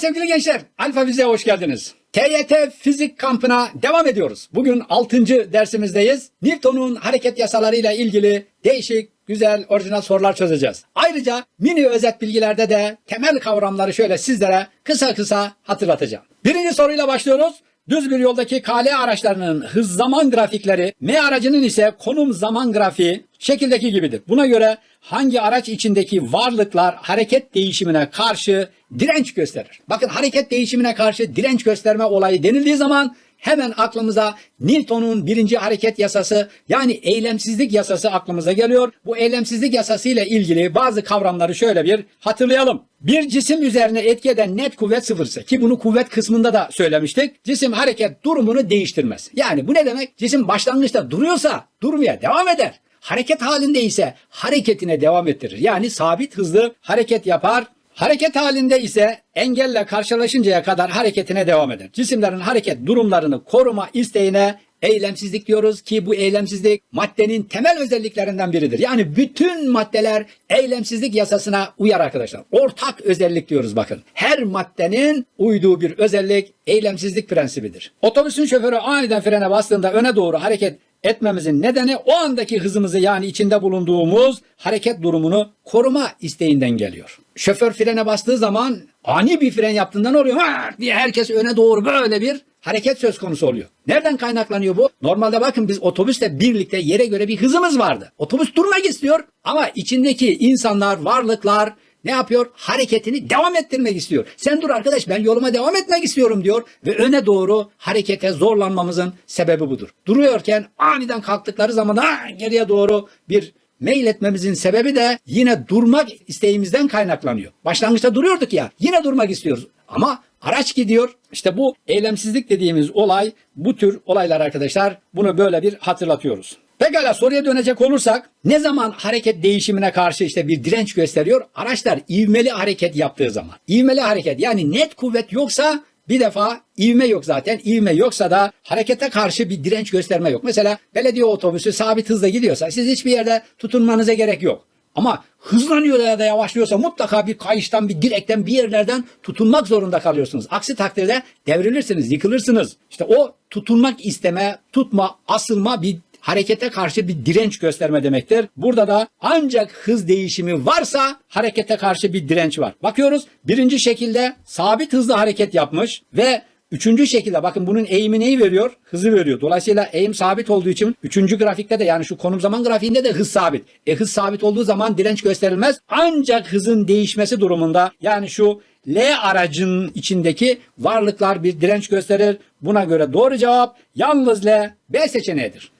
sevgili gençler, Alfa Fiziğe hoş geldiniz. TYT fizik kampına devam ediyoruz. Bugün 6. dersimizdeyiz. Newton'un hareket yasalarıyla ilgili değişik, güzel, orijinal sorular çözeceğiz. Ayrıca mini özet bilgilerde de temel kavramları şöyle sizlere kısa kısa hatırlatacağım. Birinci soruyla başlıyoruz. Düz bir yoldaki KL araçlarının hız zaman grafikleri, M aracının ise konum zaman grafiği şekildeki gibidir. Buna göre hangi araç içindeki varlıklar hareket değişimine karşı direnç gösterir? Bakın hareket değişimine karşı direnç gösterme olayı denildiği zaman hemen aklımıza Newton'un birinci hareket yasası yani eylemsizlik yasası aklımıza geliyor. Bu eylemsizlik yasası ile ilgili bazı kavramları şöyle bir hatırlayalım. Bir cisim üzerine etki eden net kuvvet sıfırsa ki bunu kuvvet kısmında da söylemiştik. Cisim hareket durumunu değiştirmez. Yani bu ne demek? Cisim başlangıçta duruyorsa durmaya devam eder. Hareket halinde ise hareketine devam ettirir. Yani sabit hızlı hareket yapar. Hareket halinde ise engelle karşılaşıncaya kadar hareketine devam eder. Cisimlerin hareket durumlarını koruma isteğine eylemsizlik diyoruz ki bu eylemsizlik maddenin temel özelliklerinden biridir. Yani bütün maddeler eylemsizlik yasasına uyar arkadaşlar. Ortak özellik diyoruz bakın. Her maddenin uyduğu bir özellik eylemsizlik prensibidir. Otobüsün şoförü aniden frene bastığında öne doğru hareket etmemizin nedeni o andaki hızımızı yani içinde bulunduğumuz hareket durumunu koruma isteğinden geliyor. Şoför frene bastığı zaman ani bir fren yaptığından oluyor. Diye herkes öne doğru böyle bir hareket söz konusu oluyor. Nereden kaynaklanıyor bu? Normalde bakın biz otobüsle birlikte yere göre bir hızımız vardı. Otobüs durmak istiyor ama içindeki insanlar, varlıklar ne yapıyor? Hareketini devam ettirmek istiyor. Sen dur arkadaş ben yoluma devam etmek istiyorum diyor ve öne doğru harekete zorlanmamızın sebebi budur. Duruyorken aniden kalktıkları zaman geriye doğru bir mail etmemizin sebebi de yine durmak isteğimizden kaynaklanıyor. Başlangıçta duruyorduk ya yine durmak istiyoruz ama araç gidiyor. İşte bu eylemsizlik dediğimiz olay bu tür olaylar arkadaşlar bunu böyle bir hatırlatıyoruz. Pekala soruya dönecek olursak ne zaman hareket değişimine karşı işte bir direnç gösteriyor? Araçlar ivmeli hareket yaptığı zaman. İvmeli hareket yani net kuvvet yoksa bir defa ivme yok zaten. İvme yoksa da harekete karşı bir direnç gösterme yok. Mesela belediye otobüsü sabit hızla gidiyorsa siz hiçbir yerde tutunmanıza gerek yok. Ama hızlanıyor ya da yavaşlıyorsa mutlaka bir kayıştan, bir direkten, bir yerlerden tutunmak zorunda kalıyorsunuz. Aksi takdirde devrilirsiniz, yıkılırsınız. İşte o tutunmak isteme, tutma, asılma bir harekete karşı bir direnç gösterme demektir. Burada da ancak hız değişimi varsa harekete karşı bir direnç var. Bakıyoruz birinci şekilde sabit hızla hareket yapmış ve Üçüncü şekilde bakın bunun eğimi neyi veriyor? Hızı veriyor. Dolayısıyla eğim sabit olduğu için üçüncü grafikte de yani şu konum zaman grafiğinde de hız sabit. E hız sabit olduğu zaman direnç gösterilmez. Ancak hızın değişmesi durumunda yani şu L aracın içindeki varlıklar bir direnç gösterir. Buna göre doğru cevap yalnız L B seçeneğidir.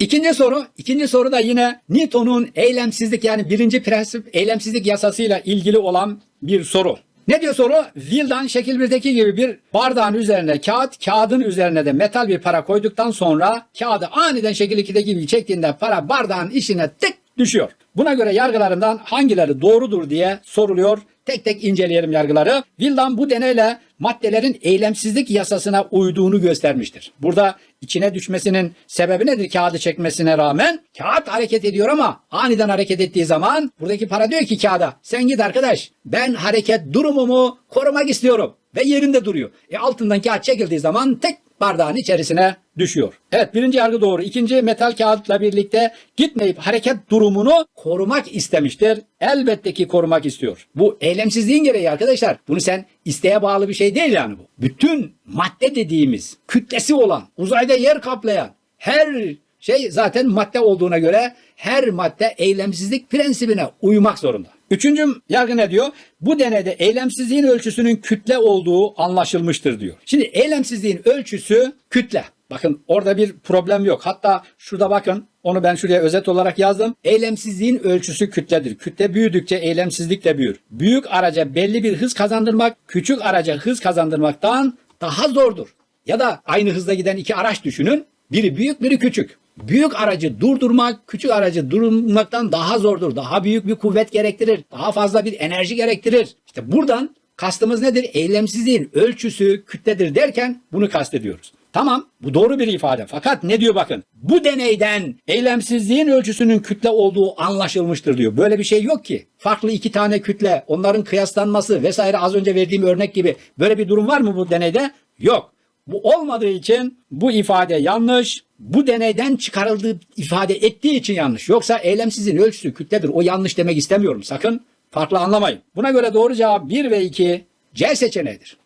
İkinci soru, ikinci soru da yine Newton'un eylemsizlik yani birinci prensip eylemsizlik yasasıyla ilgili olan bir soru. Ne diyor soru? Vildan şekil 1'deki gibi bir bardağın üzerine kağıt, kağıdın üzerine de metal bir para koyduktan sonra kağıdı aniden şekil 2'deki gibi çektiğinde para bardağın içine tık düşüyor. Buna göre yargılarından hangileri doğrudur diye soruluyor. Tek tek inceleyelim yargıları. Vildan bu deneyle maddelerin eylemsizlik yasasına uyduğunu göstermiştir. Burada içine düşmesinin sebebi nedir kağıdı çekmesine rağmen? Kağıt hareket ediyor ama aniden hareket ettiği zaman buradaki para diyor ki kağıda sen git arkadaş ben hareket durumumu korumak istiyorum ve yerinde duruyor. E altından kağıt çekildiği zaman tek bardağın içerisine düşüyor. Evet birinci yargı doğru. İkinci metal kağıtla birlikte gitmeyip hareket durumunu korumak istemiştir. Elbette ki korumak istiyor. Bu eylemsizliğin gereği arkadaşlar. Bunu sen isteğe bağlı bir şey değil yani bu. Bütün madde dediğimiz kütlesi olan uzayda yer kaplayan her şey zaten madde olduğuna göre her madde eylemsizlik prensibine uymak zorunda. Üçüncü yargı ne diyor? Bu denede eylemsizliğin ölçüsünün kütle olduğu anlaşılmıştır diyor. Şimdi eylemsizliğin ölçüsü kütle. Bakın orada bir problem yok. Hatta şurada bakın onu ben şuraya özet olarak yazdım. Eylemsizliğin ölçüsü kütledir. Kütle büyüdükçe eylemsizlik de büyür. Büyük araca belli bir hız kazandırmak küçük araca hız kazandırmaktan daha zordur. Ya da aynı hızla giden iki araç düşünün. Biri büyük biri küçük. Büyük aracı durdurmak küçük aracı durdurmaktan daha zordur. Daha büyük bir kuvvet gerektirir. Daha fazla bir enerji gerektirir. İşte buradan kastımız nedir? Eylemsizliğin ölçüsü kütledir derken bunu kastediyoruz. Tamam bu doğru bir ifade. Fakat ne diyor bakın. Bu deneyden eylemsizliğin ölçüsünün kütle olduğu anlaşılmıştır diyor. Böyle bir şey yok ki. Farklı iki tane kütle, onların kıyaslanması vesaire az önce verdiğim örnek gibi böyle bir durum var mı bu deneyde? Yok. Bu olmadığı için bu ifade yanlış. Bu deneyden çıkarıldığı ifade ettiği için yanlış. Yoksa eylemsizliğin ölçüsü kütledir. O yanlış demek istemiyorum. Sakın farklı anlamayın. Buna göre doğru cevap 1 ve 2 C seçeneğidir.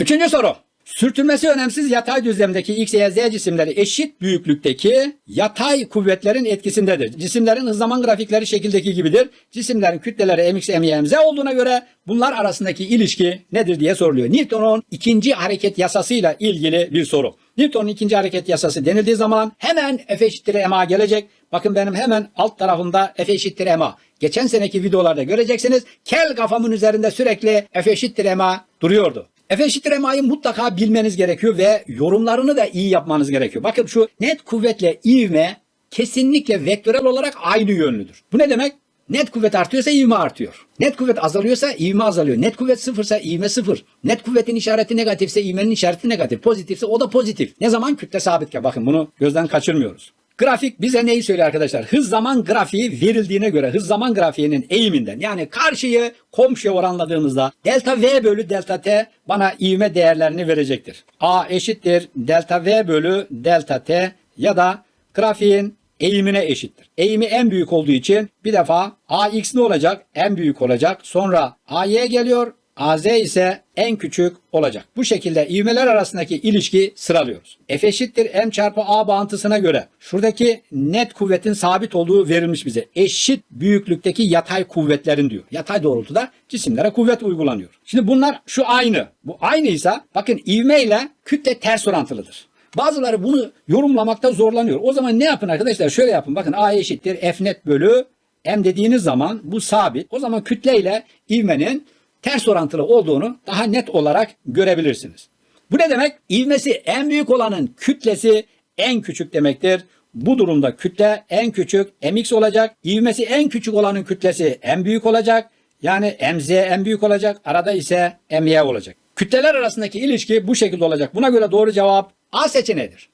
Üçüncü soru. Sürtünmesi önemsiz yatay düzlemdeki X, Y, Z cisimleri eşit büyüklükteki yatay kuvvetlerin etkisindedir. Cisimlerin hız zaman grafikleri şekildeki gibidir. Cisimlerin kütleleri mx, my, mz olduğuna göre bunlar arasındaki ilişki nedir diye soruluyor. Newton'un ikinci hareket yasasıyla ilgili bir soru. Newton'un ikinci hareket yasası denildiği zaman hemen F eşittir ma gelecek. Bakın benim hemen alt tarafımda F eşittir ma. Geçen seneki videolarda göreceksiniz. Kel kafamın üzerinde sürekli F eşittir ma duruyordu. F eşittir MA'yı mutlaka bilmeniz gerekiyor ve yorumlarını da iyi yapmanız gerekiyor. Bakın şu net kuvvetle ivme kesinlikle vektörel olarak aynı yönlüdür. Bu ne demek? Net kuvvet artıyorsa ivme artıyor. Net kuvvet azalıyorsa ivme azalıyor. Net kuvvet sıfırsa ivme sıfır. Net kuvvetin işareti negatifse ivmenin işareti negatif. Pozitifse o da pozitif. Ne zaman? Kütle sabitken. Bakın bunu gözden kaçırmıyoruz. Grafik bize neyi söylüyor arkadaşlar? Hız zaman grafiği verildiğine göre hız zaman grafiğinin eğiminden yani karşıyı komşuya oranladığımızda delta V bölü delta T bana ivme değerlerini verecektir. A eşittir delta V bölü delta T ya da grafiğin eğimine eşittir. Eğimi en büyük olduğu için bir defa AX ne olacak? En büyük olacak. Sonra AY geliyor. AZ ise en küçük olacak. Bu şekilde ivmeler arasındaki ilişki sıralıyoruz. F eşittir M çarpı A bağıntısına göre şuradaki net kuvvetin sabit olduğu verilmiş bize. Eşit büyüklükteki yatay kuvvetlerin diyor. Yatay doğrultuda cisimlere kuvvet uygulanıyor. Şimdi bunlar şu aynı. Bu aynıysa bakın ivme ile kütle ters orantılıdır. Bazıları bunu yorumlamakta zorlanıyor. O zaman ne yapın arkadaşlar? Şöyle yapın. Bakın A eşittir F net bölü M dediğiniz zaman bu sabit. O zaman kütle ile ivmenin ters orantılı olduğunu daha net olarak görebilirsiniz. Bu ne demek? İvmesi en büyük olanın kütlesi en küçük demektir. Bu durumda kütle en küçük mx olacak. İvmesi en küçük olanın kütlesi en büyük olacak. Yani mz en büyük olacak. Arada ise my olacak. Kütleler arasındaki ilişki bu şekilde olacak. Buna göre doğru cevap A seçeneğidir.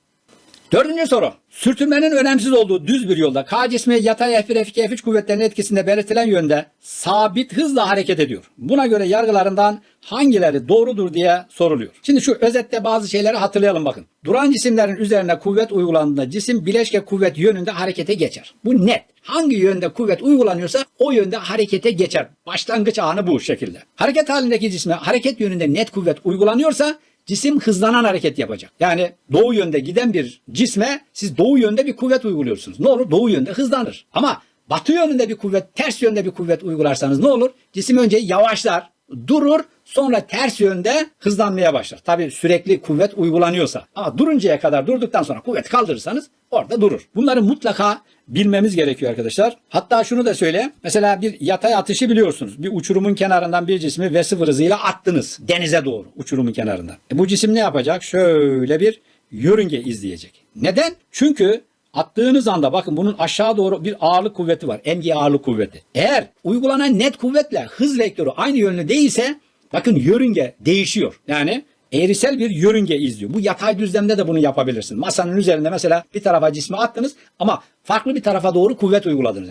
Dördüncü soru. Sürtünmenin önemsiz olduğu düz bir yolda K cismi yatay F1, F2, F3 kuvvetlerinin etkisinde belirtilen yönde sabit hızla hareket ediyor. Buna göre yargılarından hangileri doğrudur diye soruluyor. Şimdi şu özette bazı şeyleri hatırlayalım bakın. Duran cisimlerin üzerine kuvvet uygulandığında cisim bileşke kuvvet yönünde harekete geçer. Bu net. Hangi yönde kuvvet uygulanıyorsa o yönde harekete geçer. Başlangıç anı bu şekilde. Hareket halindeki cisme hareket yönünde net kuvvet uygulanıyorsa cisim hızlanan hareket yapacak. Yani doğu yönde giden bir cisme siz doğu yönde bir kuvvet uyguluyorsunuz. Ne olur? Doğu yönde hızlanır. Ama batı yönünde bir kuvvet, ters yönde bir kuvvet uygularsanız ne olur? Cisim önce yavaşlar, durur, sonra ters yönde hızlanmaya başlar. Tabi sürekli kuvvet uygulanıyorsa. Ama duruncaya kadar durduktan sonra kuvvet kaldırırsanız orada durur. Bunları mutlaka bilmemiz gerekiyor arkadaşlar. Hatta şunu da söyle. Mesela bir yatay atışı biliyorsunuz. Bir uçurumun kenarından bir cismi V0 hızıyla attınız. Denize doğru uçurumun kenarından. E bu cisim ne yapacak? Şöyle bir yörünge izleyecek. Neden? Çünkü attığınız anda bakın bunun aşağı doğru bir ağırlık kuvveti var. Mg ağırlık kuvveti. Eğer uygulanan net kuvvetle hız vektörü aynı yönlü değilse bakın yörünge değişiyor. Yani eğrisel bir yörünge izliyor. Bu yatay düzlemde de bunu yapabilirsin. Masanın üzerinde mesela bir tarafa cismi attınız ama farklı bir tarafa doğru kuvvet uyguladınız.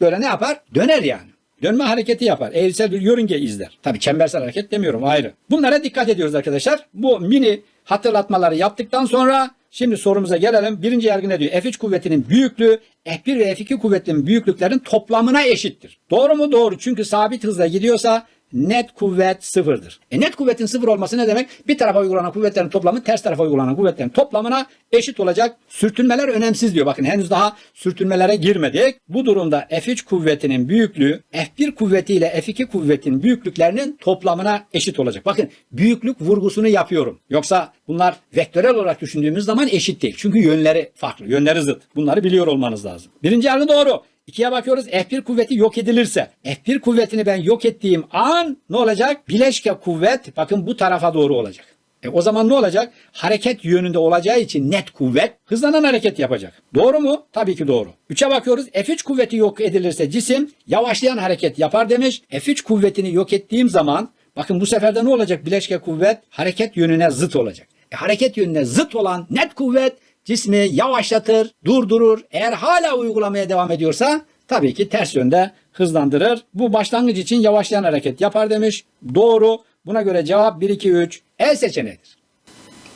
Böyle ne yapar? Döner yani. Dönme hareketi yapar. Eğrisel bir yörünge izler. Tabii çembersel hareket demiyorum ayrı. Bunlara dikkat ediyoruz arkadaşlar. Bu mini hatırlatmaları yaptıktan sonra şimdi sorumuza gelelim. Birinci yargı ne diyor? F3 kuvvetinin büyüklüğü F1 ve F2 kuvvetinin büyüklüklerin toplamına eşittir. Doğru mu? Doğru. Çünkü sabit hızla gidiyorsa net kuvvet sıfırdır. E net kuvvetin sıfır olması ne demek? Bir tarafa uygulanan kuvvetlerin toplamı ters tarafa uygulanan kuvvetlerin toplamına eşit olacak. Sürtünmeler önemsiz diyor. Bakın henüz daha sürtünmelere girmedik. Bu durumda F3 kuvvetinin büyüklüğü F1 kuvveti ile F2 kuvvetin büyüklüklerinin toplamına eşit olacak. Bakın büyüklük vurgusunu yapıyorum. Yoksa bunlar vektörel olarak düşündüğümüz zaman eşit değil. Çünkü yönleri farklı. Yönleri zıt. Bunları biliyor olmanız lazım. Birinci yargı doğru. İkiye bakıyoruz F1 kuvveti yok edilirse F1 kuvvetini ben yok ettiğim an ne olacak? Bileşke kuvvet bakın bu tarafa doğru olacak. E o zaman ne olacak? Hareket yönünde olacağı için net kuvvet hızlanan hareket yapacak. Doğru mu? Tabii ki doğru. 3'e bakıyoruz. F3 kuvveti yok edilirse cisim yavaşlayan hareket yapar demiş. F3 kuvvetini yok ettiğim zaman bakın bu sefer de ne olacak? Bileşke kuvvet hareket yönüne zıt olacak. E, hareket yönüne zıt olan net kuvvet cismi yavaşlatır, durdurur. Eğer hala uygulamaya devam ediyorsa tabii ki ters yönde hızlandırır. Bu başlangıç için yavaşlayan hareket yapar demiş. Doğru. Buna göre cevap 1 2 3 E seçeneğidir.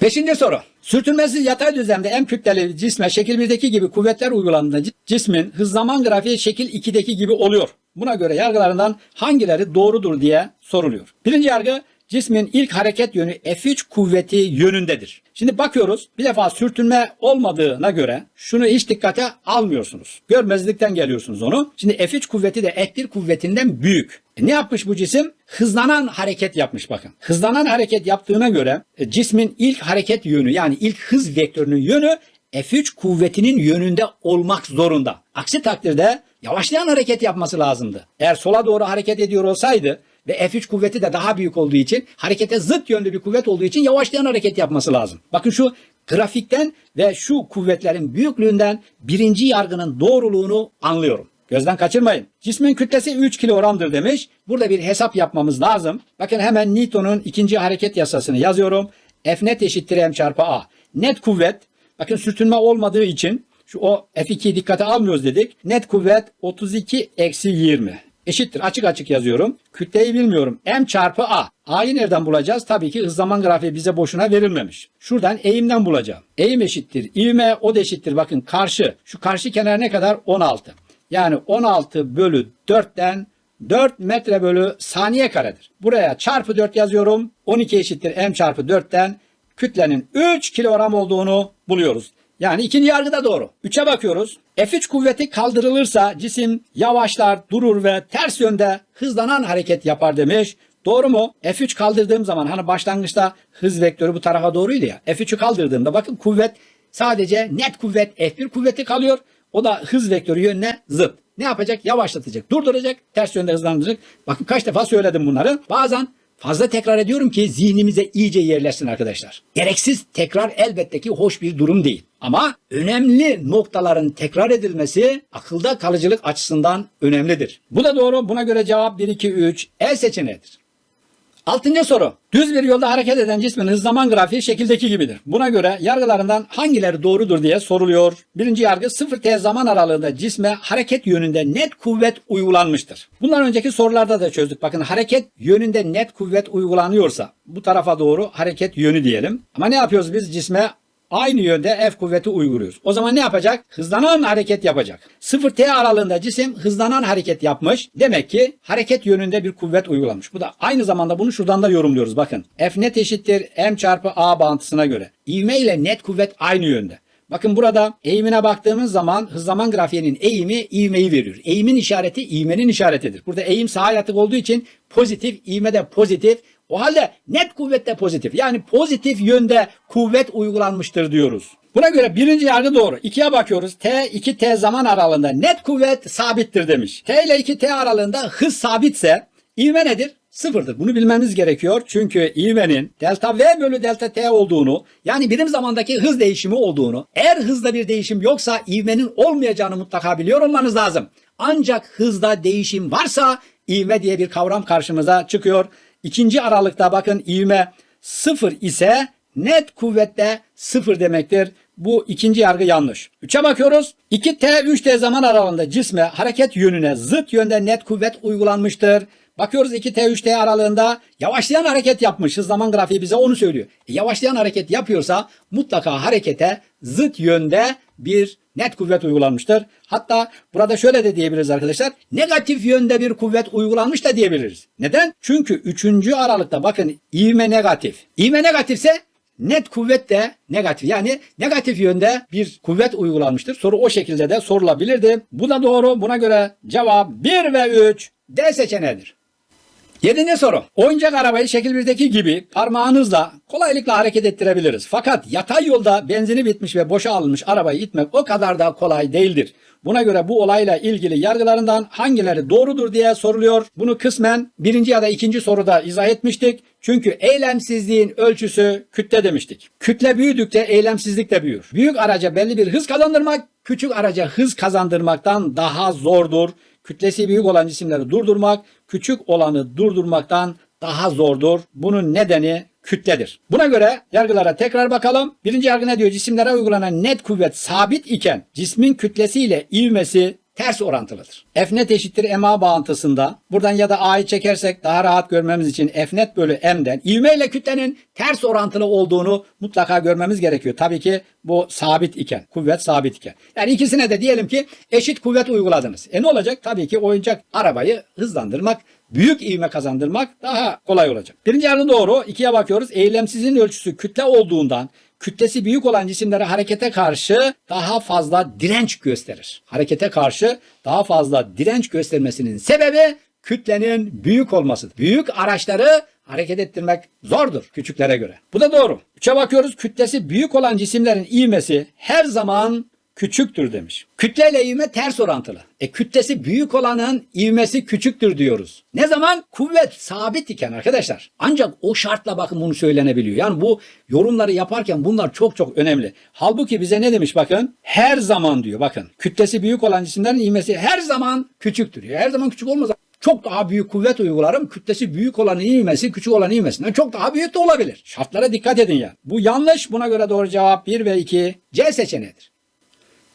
Beşinci soru. Sürtünmesiz yatay düzlemde en kütleli cisme şekil 1'deki gibi kuvvetler uygulandığında cismin hız zaman grafiği şekil 2'deki gibi oluyor. Buna göre yargılarından hangileri doğrudur diye soruluyor. Birinci yargı cismin ilk hareket yönü F3 kuvveti yönündedir. Şimdi bakıyoruz bir defa sürtünme olmadığına göre şunu hiç dikkate almıyorsunuz. Görmezlikten geliyorsunuz onu. Şimdi F3 kuvveti de F1 kuvvetinden büyük. E ne yapmış bu cisim? Hızlanan hareket yapmış bakın. Hızlanan hareket yaptığına göre e, cismin ilk hareket yönü yani ilk hız vektörünün yönü F3 kuvvetinin yönünde olmak zorunda. Aksi takdirde yavaşlayan hareket yapması lazımdı. Eğer sola doğru hareket ediyor olsaydı ve F3 kuvveti de daha büyük olduğu için harekete zıt yönlü bir kuvvet olduğu için yavaşlayan hareket yapması lazım. Bakın şu grafikten ve şu kuvvetlerin büyüklüğünden birinci yargının doğruluğunu anlıyorum. Gözden kaçırmayın. Cismin kütlesi 3 kilogramdır demiş. Burada bir hesap yapmamız lazım. Bakın hemen Newton'un ikinci hareket yasasını yazıyorum. F net eşittir m çarpı a. Net kuvvet, bakın sürtünme olmadığı için şu o F2'yi dikkate almıyoruz dedik. Net kuvvet 32 eksi 20 eşittir. Açık açık yazıyorum. Kütleyi bilmiyorum. M çarpı A. A'yı nereden bulacağız? Tabii ki hız zaman grafiği bize boşuna verilmemiş. Şuradan eğimden bulacağım. Eğim eşittir. İvme o da eşittir. Bakın karşı. Şu karşı kenar ne kadar? 16. Yani 16 bölü 4'ten 4 metre bölü saniye karedir. Buraya çarpı 4 yazıyorum. 12 eşittir M çarpı 4'ten kütlenin 3 kilogram olduğunu buluyoruz. Yani ikinci yargı da doğru. 3'e bakıyoruz. F3 kuvveti kaldırılırsa cisim yavaşlar, durur ve ters yönde hızlanan hareket yapar demiş. Doğru mu? F3 kaldırdığım zaman hani başlangıçta hız vektörü bu tarafa doğruydu ya. F3'ü kaldırdığımda bakın kuvvet sadece net kuvvet F1 kuvveti kalıyor. O da hız vektörü yönüne zıt. Ne yapacak? Yavaşlatacak, durduracak, ters yönde hızlandıracak. Bakın kaç defa söyledim bunları. Bazen Fazla tekrar ediyorum ki zihnimize iyice yerleşsin arkadaşlar. Gereksiz tekrar elbette ki hoş bir durum değil. Ama önemli noktaların tekrar edilmesi akılda kalıcılık açısından önemlidir. Bu da doğru. Buna göre cevap 1, 2, 3 E seçeneğidir. Altıncı soru. Düz bir yolda hareket eden cismin hız zaman grafiği şekildeki gibidir. Buna göre yargılarından hangileri doğrudur diye soruluyor. Birinci yargı 0t zaman aralığında cisme hareket yönünde net kuvvet uygulanmıştır. Bundan önceki sorularda da çözdük. Bakın hareket yönünde net kuvvet uygulanıyorsa bu tarafa doğru hareket yönü diyelim. Ama ne yapıyoruz biz cisme aynı yönde F kuvveti uyguluyoruz. O zaman ne yapacak? Hızlanan hareket yapacak. 0T aralığında cisim hızlanan hareket yapmış. Demek ki hareket yönünde bir kuvvet uygulamış. Bu da aynı zamanda bunu şuradan da yorumluyoruz. Bakın F net eşittir M çarpı A bağıntısına göre. İvme ile net kuvvet aynı yönde. Bakın burada eğimine baktığımız zaman hız zaman grafiğinin eğimi ivmeyi veriyor. Eğimin işareti ivmenin işaretidir. Burada eğim sağa yatık olduğu için pozitif, ivme de pozitif. O halde net kuvvet pozitif. Yani pozitif yönde kuvvet uygulanmıştır diyoruz. Buna göre birinci yargı doğru. İkiye bakıyoruz. T, 2T zaman aralığında net kuvvet sabittir demiş. T ile 2T aralığında hız sabitse ivme nedir? Sıfırdır. Bunu bilmemiz gerekiyor. Çünkü ivmenin delta V bölü delta T olduğunu yani birim zamandaki hız değişimi olduğunu eğer hızda bir değişim yoksa ivmenin olmayacağını mutlaka biliyor olmanız lazım. Ancak hızda değişim varsa ivme diye bir kavram karşımıza çıkıyor. İkinci aralıkta bakın ivme sıfır ise net kuvvette sıfır demektir. Bu ikinci yargı yanlış. 3'e bakıyoruz. 2T 3T zaman aralığında cisme hareket yönüne zıt yönde net kuvvet uygulanmıştır. Bakıyoruz 2T 3T aralığında yavaşlayan hareket yapmış. Hız zaman grafiği bize onu söylüyor. E, yavaşlayan hareket yapıyorsa mutlaka harekete zıt yönde bir net kuvvet uygulanmıştır. Hatta burada şöyle de diyebiliriz arkadaşlar. Negatif yönde bir kuvvet uygulanmış da diyebiliriz. Neden? Çünkü 3. aralıkta bakın ivme negatif. İvme negatifse net kuvvet de negatif. Yani negatif yönde bir kuvvet uygulanmıştır. Soru o şekilde de sorulabilirdi. Bu da doğru. Buna göre cevap 1 ve 3 D seçeneğidir. Yedinci soru. Oyuncak arabayı şekil 1'deki gibi parmağınızla kolaylıkla hareket ettirebiliriz. Fakat yatay yolda benzini bitmiş ve boşa alınmış arabayı itmek o kadar da kolay değildir. Buna göre bu olayla ilgili yargılarından hangileri doğrudur diye soruluyor. Bunu kısmen birinci ya da ikinci soruda izah etmiştik. Çünkü eylemsizliğin ölçüsü kütle demiştik. Kütle büyüdükçe eylemsizlik de büyür. Büyük araca belli bir hız kazandırmak, küçük araca hız kazandırmaktan daha zordur. Kütlesi büyük olan cisimleri durdurmak, küçük olanı durdurmaktan daha zordur. Bunun nedeni kütledir. Buna göre yargılara tekrar bakalım. Birinci yargı ne diyor? Cisimlere uygulanan net kuvvet sabit iken cismin kütlesiyle ivmesi ters orantılıdır. F net eşittir MA bağıntısında buradan ya da A'yı çekersek daha rahat görmemiz için F net bölü M'den ivme ile kütlenin ters orantılı olduğunu mutlaka görmemiz gerekiyor. Tabii ki bu sabit iken, kuvvet sabit iken. Yani ikisine de diyelim ki eşit kuvvet uyguladınız. E ne olacak? Tabii ki oyuncak arabayı hızlandırmak, büyük ivme kazandırmak daha kolay olacak. Birinci yargı doğru. İkiye bakıyoruz. Eylemsizin ölçüsü kütle olduğundan kütlesi büyük olan cisimlere harekete karşı daha fazla direnç gösterir. Harekete karşı daha fazla direnç göstermesinin sebebi kütlenin büyük olmasıdır. Büyük araçları hareket ettirmek zordur küçüklere göre. Bu da doğru. Üçe bakıyoruz. Kütlesi büyük olan cisimlerin ivmesi her zaman küçüktür demiş. Kütleyle ivme ters orantılı. E kütlesi büyük olanın ivmesi küçüktür diyoruz. Ne zaman? Kuvvet sabit iken arkadaşlar. Ancak o şartla bakın bunu söylenebiliyor. Yani bu yorumları yaparken bunlar çok çok önemli. Halbuki bize ne demiş bakın? Her zaman diyor bakın. Kütlesi büyük olan cisimlerin ivmesi her zaman küçüktür. diyor. Her zaman küçük olmaz. Çok daha büyük kuvvet uygularım. Kütlesi büyük olan ivmesi küçük olan ivmesinden çok daha büyük de olabilir. Şartlara dikkat edin yani. Bu yanlış. Buna göre doğru cevap 1 ve 2 C seçeneğidir.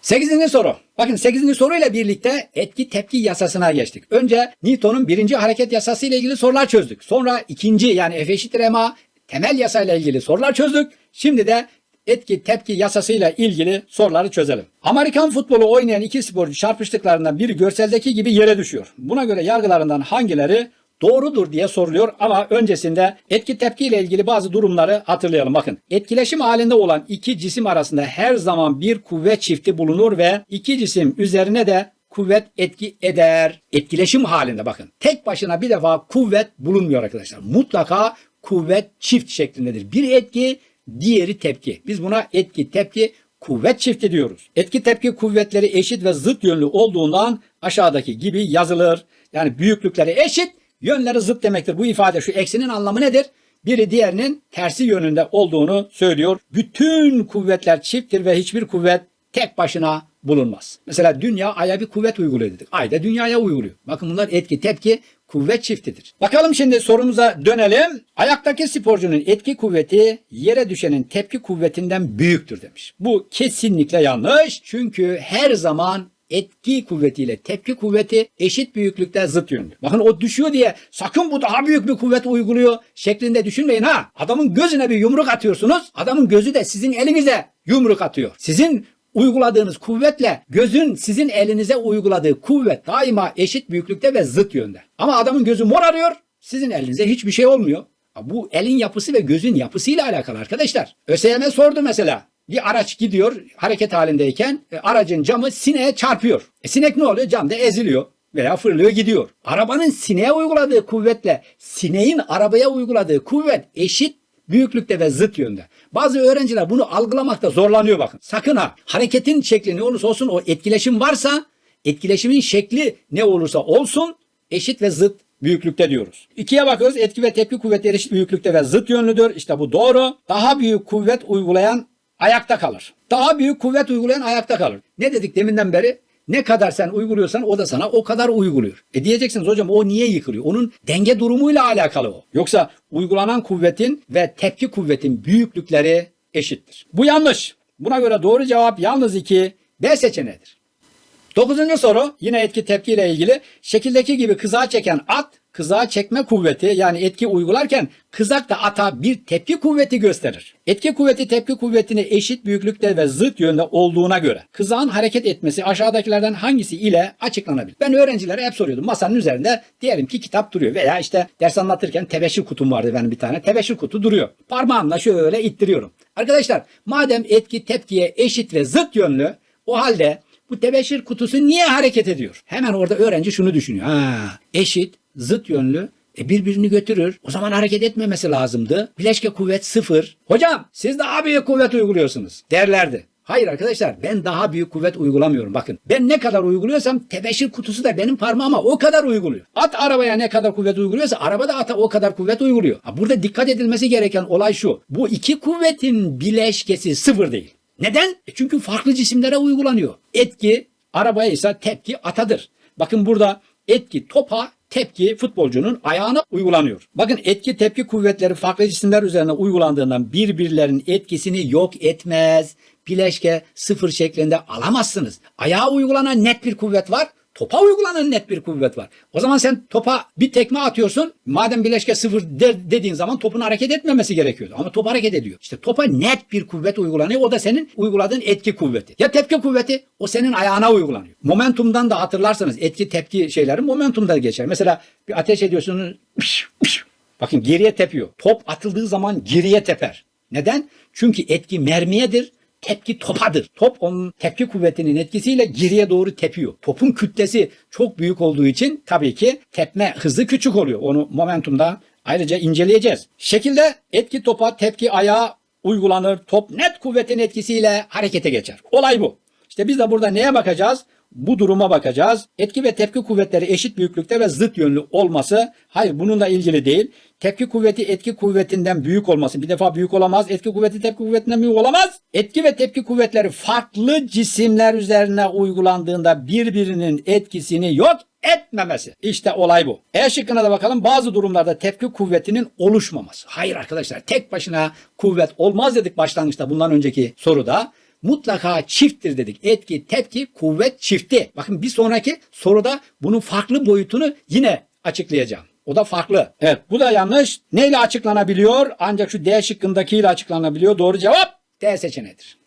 Sekizinci soru. Bakın sekizinci soruyla birlikte etki tepki yasasına geçtik. Önce Newton'un birinci hareket yasası ile ilgili sorular çözdük. Sonra ikinci yani F eşittir ma temel yasayla ilgili sorular çözdük. Şimdi de etki tepki yasasıyla ilgili soruları çözelim. Amerikan futbolu oynayan iki sporcu çarpıştıklarında biri görseldeki gibi yere düşüyor. Buna göre yargılarından hangileri doğrudur diye soruluyor ama öncesinde etki tepki ile ilgili bazı durumları hatırlayalım. Bakın etkileşim halinde olan iki cisim arasında her zaman bir kuvvet çifti bulunur ve iki cisim üzerine de kuvvet etki eder. Etkileşim halinde bakın. Tek başına bir defa kuvvet bulunmuyor arkadaşlar. Mutlaka kuvvet çift şeklindedir. Bir etki, diğeri tepki. Biz buna etki, tepki, kuvvet çifti diyoruz. Etki tepki kuvvetleri eşit ve zıt yönlü olduğundan aşağıdaki gibi yazılır. Yani büyüklükleri eşit, yönleri zıt demektir. Bu ifade şu eksinin anlamı nedir? Biri diğerinin tersi yönünde olduğunu söylüyor. Bütün kuvvetler çifttir ve hiçbir kuvvet tek başına bulunmaz. Mesela dünya aya bir kuvvet uyguluyor dedik. Ay da dünyaya uyguluyor. Bakın bunlar etki tepki kuvvet çiftidir. Bakalım şimdi sorumuza dönelim. Ayaktaki sporcunun etki kuvveti yere düşenin tepki kuvvetinden büyüktür demiş. Bu kesinlikle yanlış. Çünkü her zaman etki kuvvetiyle tepki kuvveti eşit büyüklükte zıt yönlü. Bakın o düşüyor diye sakın bu daha büyük bir kuvvet uyguluyor şeklinde düşünmeyin ha. Adamın gözüne bir yumruk atıyorsunuz. Adamın gözü de sizin elinize yumruk atıyor. Sizin uyguladığınız kuvvetle gözün sizin elinize uyguladığı kuvvet daima eşit büyüklükte ve zıt yönde. Ama adamın gözü mor arıyor, sizin elinize hiçbir şey olmuyor. Bu elin yapısı ve gözün yapısıyla alakalı arkadaşlar. ÖSYM sordu mesela. Bir araç gidiyor hareket halindeyken e, aracın camı sineğe çarpıyor. E, sinek ne oluyor? Camda eziliyor veya fırlıyor gidiyor. Arabanın sineğe uyguladığı kuvvetle sineğin arabaya uyguladığı kuvvet eşit büyüklükte ve zıt yönde. Bazı öğrenciler bunu algılamakta zorlanıyor bakın. Sakın ha hareketin şekli ne olursa olsun o etkileşim varsa etkileşimin şekli ne olursa olsun eşit ve zıt büyüklükte diyoruz. İkiye bakıyoruz. Etki ve tepki kuvvetleri eşit büyüklükte ve zıt yönlüdür. İşte bu doğru. Daha büyük kuvvet uygulayan ayakta kalır. Daha büyük kuvvet uygulayan ayakta kalır. Ne dedik deminden beri? Ne kadar sen uyguluyorsan o da sana o kadar uyguluyor. E diyeceksiniz hocam o niye yıkılıyor? Onun denge durumuyla alakalı o. Yoksa uygulanan kuvvetin ve tepki kuvvetin büyüklükleri eşittir. Bu yanlış. Buna göre doğru cevap yalnız 2 B seçeneğidir. Dokuzuncu soru yine etki tepki ile ilgili. Şekildeki gibi kızağa çeken at kızağa çekme kuvveti yani etki uygularken kızak da ata bir tepki kuvveti gösterir. Etki kuvveti tepki kuvvetine eşit büyüklükte ve zıt yönde olduğuna göre kızağın hareket etmesi aşağıdakilerden hangisi ile açıklanabilir? Ben öğrencilere hep soruyordum. Masanın üzerinde diyelim ki kitap duruyor veya işte ders anlatırken tebeşir kutum vardı benim bir tane. Tebeşir kutu duruyor. Parmağımla şöyle ittiriyorum. Arkadaşlar madem etki tepkiye eşit ve zıt yönlü o halde bu tebeşir kutusu niye hareket ediyor? Hemen orada öğrenci şunu düşünüyor. Ha, eşit, zıt yönlü e birbirini götürür. O zaman hareket etmemesi lazımdı. Bileşke kuvvet sıfır. Hocam siz daha büyük kuvvet uyguluyorsunuz derlerdi. Hayır arkadaşlar ben daha büyük kuvvet uygulamıyorum. Bakın ben ne kadar uyguluyorsam tebeşir kutusu da benim parmağıma o kadar uyguluyor. At arabaya ne kadar kuvvet uyguluyorsa araba da ata o kadar kuvvet uyguluyor. Ha, burada dikkat edilmesi gereken olay şu. Bu iki kuvvetin bileşkesi sıfır değil. Neden? E çünkü farklı cisimlere uygulanıyor. Etki arabaya ise tepki atadır. Bakın burada etki topa tepki futbolcunun ayağına uygulanıyor. Bakın etki tepki kuvvetleri farklı cisimler üzerine uygulandığından birbirlerinin etkisini yok etmez. Bileşke sıfır şeklinde alamazsınız. Ayağa uygulanan net bir kuvvet var. Topa uygulanan net bir kuvvet var. O zaman sen topa bir tekme atıyorsun. Madem bileşke sıfır de- dediğin zaman topun hareket etmemesi gerekiyordu. Ama top hareket ediyor. İşte topa net bir kuvvet uygulanıyor. O da senin uyguladığın etki kuvveti. Ya tepki kuvveti o senin ayağına uygulanıyor. Momentumdan da hatırlarsanız etki tepki şeyleri momentumda geçer. Mesela bir ateş ediyorsunuz. pış, pış. Bakın geriye tepiyor. Top atıldığı zaman geriye teper. Neden? Çünkü etki mermiyedir tepki topadır. Top onun tepki kuvvetinin etkisiyle geriye doğru tepiyor. Topun kütlesi çok büyük olduğu için tabii ki tepme hızı küçük oluyor. Onu momentumda ayrıca inceleyeceğiz. Şekilde etki topa tepki ayağa uygulanır. Top net kuvvetin etkisiyle harekete geçer. Olay bu. İşte biz de burada neye bakacağız? Bu duruma bakacağız. Etki ve tepki kuvvetleri eşit büyüklükte ve zıt yönlü olması. Hayır bununla ilgili değil. Tepki kuvveti etki kuvvetinden büyük olması. Bir defa büyük olamaz. Etki kuvveti tepki kuvvetinden büyük olamaz. Etki ve tepki kuvvetleri farklı cisimler üzerine uygulandığında birbirinin etkisini yok etmemesi. İşte olay bu. E şıkkına da bakalım. Bazı durumlarda tepki kuvvetinin oluşmaması. Hayır arkadaşlar tek başına kuvvet olmaz dedik başlangıçta bundan önceki soruda mutlaka çifttir dedik. Etki, tepki, kuvvet çifti. Bakın bir sonraki soruda bunun farklı boyutunu yine açıklayacağım. O da farklı. Evet bu da yanlış. Neyle açıklanabiliyor? Ancak şu D şıkkındakiyle açıklanabiliyor. Doğru cevap D seçeneğidir.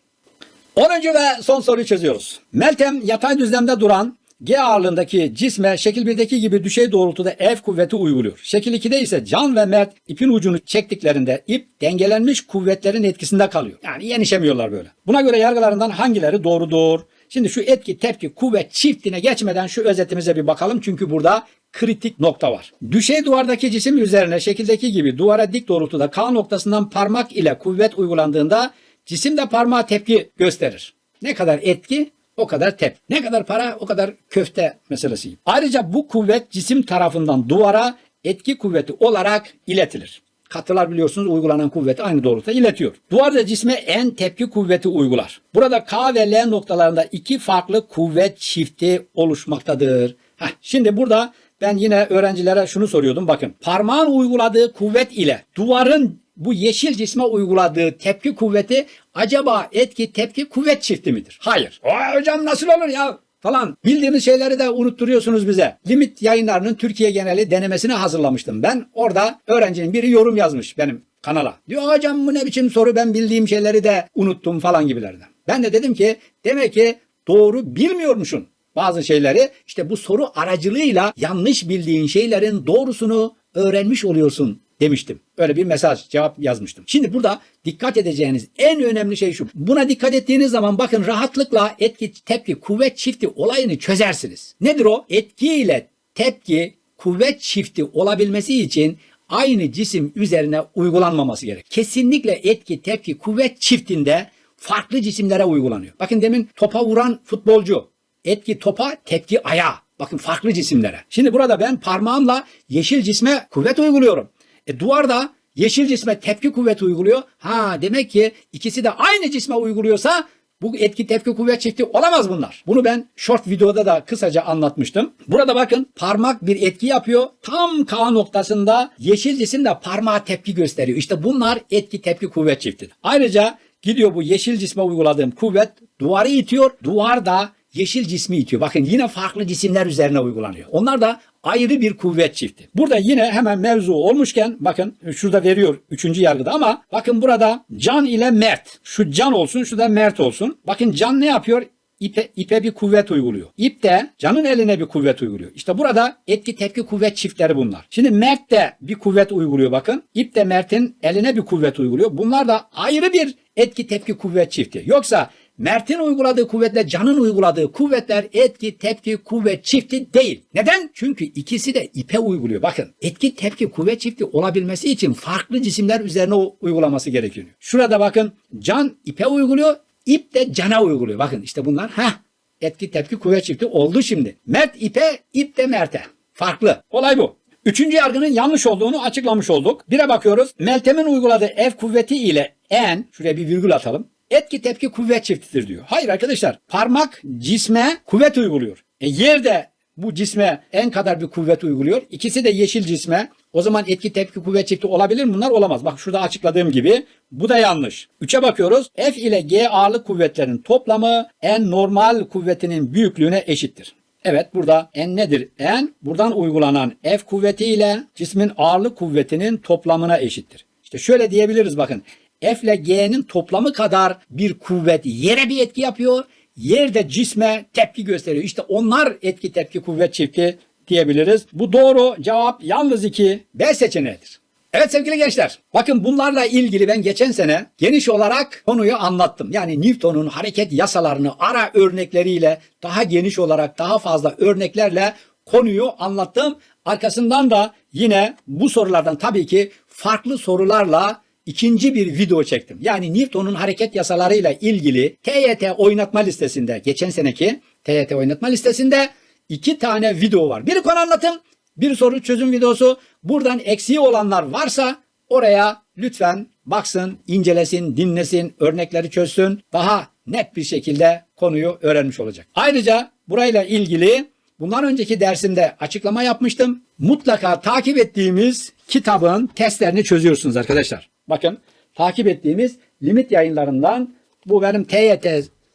10. ve son soruyu çözüyoruz. Meltem yatay düzlemde duran G ağırlığındaki cisme şekil 1'deki gibi düşey doğrultuda F kuvveti uyguluyor. Şekil 2'de ise Can ve Mert ipin ucunu çektiklerinde ip dengelenmiş kuvvetlerin etkisinde kalıyor. Yani yenişemiyorlar böyle. Buna göre yargılarından hangileri doğrudur? Şimdi şu etki, tepki, kuvvet çiftine geçmeden şu özetimize bir bakalım. Çünkü burada kritik nokta var. Düşey duvardaki cisim üzerine şekildeki gibi duvara dik doğrultuda K noktasından parmak ile kuvvet uygulandığında cisim de parmağa tepki gösterir. Ne kadar etki o kadar tep. Ne kadar para o kadar köfte meselesi. Ayrıca bu kuvvet cisim tarafından duvara etki kuvveti olarak iletilir. Katılar biliyorsunuz uygulanan kuvveti aynı doğrultuda iletiyor. Duvarda cisme en tepki kuvveti uygular. Burada K ve L noktalarında iki farklı kuvvet çifti oluşmaktadır. Heh, şimdi burada ben yine öğrencilere şunu soruyordum. Bakın parmağın uyguladığı kuvvet ile duvarın bu yeşil cisme uyguladığı tepki kuvveti acaba etki tepki kuvvet çifti midir? Hayır. Aa, hocam nasıl olur ya? Falan. Bildiğimiz şeyleri de unutturuyorsunuz bize. Limit yayınlarının Türkiye geneli denemesini hazırlamıştım ben. Orada öğrencinin biri yorum yazmış benim kanala. Diyor hocam bu ne biçim soru ben bildiğim şeyleri de unuttum falan gibilerden. Ben de dedim ki demek ki doğru bilmiyormuşsun bazı şeyleri. İşte bu soru aracılığıyla yanlış bildiğin şeylerin doğrusunu öğrenmiş oluyorsun demiştim. Öyle bir mesaj cevap yazmıştım. Şimdi burada dikkat edeceğiniz en önemli şey şu. Buna dikkat ettiğiniz zaman bakın rahatlıkla etki, tepki, kuvvet çifti olayını çözersiniz. Nedir o? Etki ile tepki, kuvvet çifti olabilmesi için aynı cisim üzerine uygulanmaması gerek. Kesinlikle etki, tepki, kuvvet çiftinde farklı cisimlere uygulanıyor. Bakın demin topa vuran futbolcu etki topa, tepki ayağa. Bakın farklı cisimlere. Şimdi burada ben parmağımla yeşil cisme kuvvet uyguluyorum. E duvarda yeşil cisme tepki kuvveti uyguluyor. Ha demek ki ikisi de aynı cisme uyguluyorsa bu etki tepki kuvvet çifti olamaz bunlar. Bunu ben short videoda da kısaca anlatmıştım. Burada bakın parmak bir etki yapıyor. Tam K noktasında yeşil cisim de parmağa tepki gösteriyor. İşte bunlar etki tepki kuvvet çiftidir. Ayrıca gidiyor bu yeşil cisme uyguladığım kuvvet duvarı itiyor. Duvar da yeşil cismi itiyor. Bakın yine farklı cisimler üzerine uygulanıyor. Onlar da ayrı bir kuvvet çifti. Burada yine hemen mevzu olmuşken bakın şurada veriyor üçüncü yargıda ama bakın burada Can ile Mert. Şu Can olsun şu da Mert olsun. Bakın Can ne yapıyor? İpe, ipe bir kuvvet uyguluyor. İp de Can'ın eline bir kuvvet uyguluyor. İşte burada etki tepki kuvvet çiftleri bunlar. Şimdi Mert de bir kuvvet uyguluyor bakın. İp de Mert'in eline bir kuvvet uyguluyor. Bunlar da ayrı bir etki tepki kuvvet çifti. Yoksa Mert'in uyguladığı kuvvetle Can'ın uyguladığı kuvvetler etki, tepki, kuvvet çifti değil. Neden? Çünkü ikisi de ipe uyguluyor. Bakın etki, tepki, kuvvet çifti olabilmesi için farklı cisimler üzerine uygulaması gerekiyor. Şurada bakın Can ipe uyguluyor, ip de Can'a uyguluyor. Bakın işte bunlar ha etki, tepki, kuvvet çifti oldu şimdi. Mert ipe, ip de Mert'e. Farklı. Olay bu. Üçüncü yargının yanlış olduğunu açıklamış olduk. Bire bakıyoruz. Meltem'in uyguladığı F kuvveti ile N, şuraya bir virgül atalım etki tepki kuvvet çiftidir diyor. Hayır arkadaşlar parmak cisme kuvvet uyguluyor. E yerde bu cisme en kadar bir kuvvet uyguluyor. İkisi de yeşil cisme. O zaman etki tepki kuvvet çifti olabilir mi? Bunlar olamaz. Bak şurada açıkladığım gibi. Bu da yanlış. 3'e bakıyoruz. F ile G ağırlık kuvvetlerinin toplamı en normal kuvvetinin büyüklüğüne eşittir. Evet burada n nedir? N buradan uygulanan F kuvveti ile cismin ağırlık kuvvetinin toplamına eşittir. İşte şöyle diyebiliriz bakın. F ile G'nin toplamı kadar bir kuvvet yere bir etki yapıyor. Yer de cisme tepki gösteriyor. İşte onlar etki tepki kuvvet çifti diyebiliriz. Bu doğru cevap yalnız 2 B seçeneğidir. Evet sevgili gençler, bakın bunlarla ilgili ben geçen sene geniş olarak konuyu anlattım. Yani Newton'un hareket yasalarını ara örnekleriyle daha geniş olarak daha fazla örneklerle konuyu anlattım. Arkasından da yine bu sorulardan tabii ki farklı sorularla ikinci bir video çektim. Yani Newton'un hareket yasalarıyla ilgili TYT oynatma listesinde, geçen seneki TYT oynatma listesinde iki tane video var. Biri konu anlatım, bir soru çözüm videosu. Buradan eksiği olanlar varsa oraya lütfen baksın, incelesin, dinlesin, örnekleri çözsün. Daha net bir şekilde konuyu öğrenmiş olacak. Ayrıca burayla ilgili bundan önceki dersimde açıklama yapmıştım. Mutlaka takip ettiğimiz kitabın testlerini çözüyorsunuz arkadaşlar. Bakın takip ettiğimiz limit yayınlarından bu benim TYT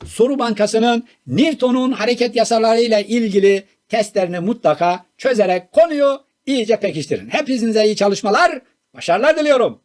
soru bankasının Newton'un hareket yasalarıyla ilgili testlerini mutlaka çözerek konuyu iyice pekiştirin. Hepinize iyi çalışmalar, başarılar diliyorum.